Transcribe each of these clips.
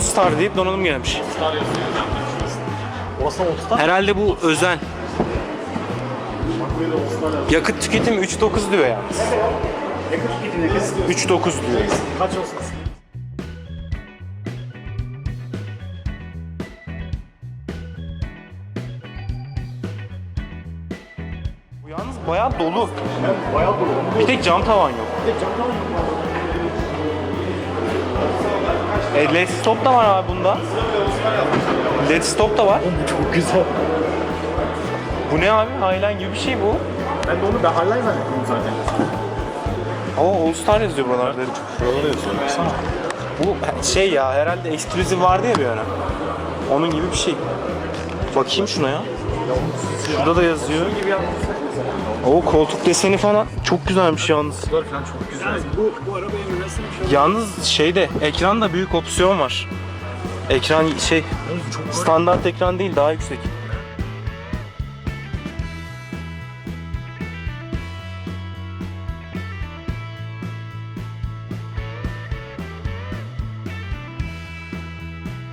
Star deyip donanım gelmiş. Star yazıyor. Orası All. Herhalde bu özel. All. Yakıt tüketimi 3.9 diyor yalnız. Yakıt tüketimi yakıt istiyorsun. 3.9 diyor. Kaç olsun? Bu yalnız bayağı dolu. Ben bayağı dolu. Bir tek cam tavan yok. Bir de cam tavan yok. E, LED stop da var abi bunda. LED stop da var. Bu çok güzel. Bu ne abi? Highline gibi bir şey bu. Ben de onu ben Highline zannettim zaten. Ama All Star yazıyor buralarda. Şuralara yazıyor. Baksana. Bu şey ya herhalde Exclusive vardı ya bir ara. Onun gibi bir şey. Bakayım şuna ya. Şurada da yazıyor. gibi yapmışlar. O koltuk deseni falan çok güzelmiş yalnız. Çok güzel. bu, bu bir şey Yalnız şeyde ekranda büyük opsiyon var. Ekran şey standart ekran değil daha yüksek.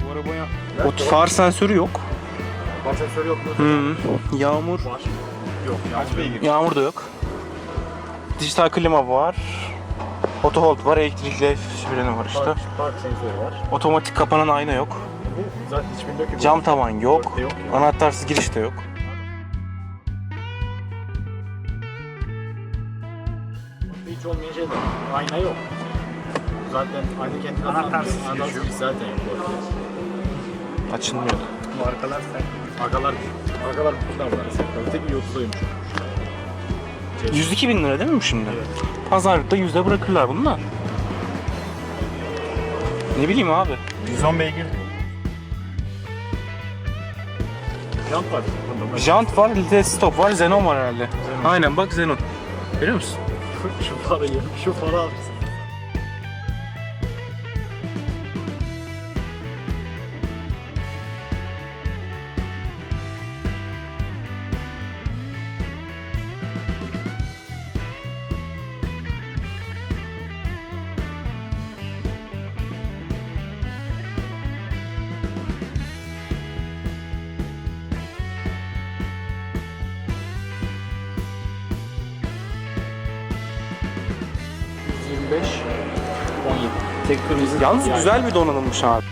Bu arabaya o far sensörü yok. Var sensörü yok mu? Hı. Yağmur Var. Yok. Beygir? Yağmur da yok. Dijital klima var. Auto hold var, elektrikli freni var işte. Park, park sensörü var. Otomatik kapanan ayna yok. Bu zaten hiçbirinde yok ki. Cam tavan yok. Dörtte yok ya. Anahtarsız giriş de yok. Hiç olmayan şey de ayna yok. Zaten ayna kendine anahtarsız geçiyor. zaten yok. Açılmıyor. Bu arkalar sen. Arkalar, arkalar bunlar var. Tek bir 30'daymış. 102 bin lira değil mi bu şimdi? Pazarlıkta yüzde bırakırlar bunu da. Ne bileyim abi. 110 beygir. Jant var. Jant var, LED stop var, Xenon var herhalde. Aynen bak Xenon. Görüyor musun? şu parayı, şu para al. Tek kırmızı. Yalnız Yani güzel bir donanımmış abi.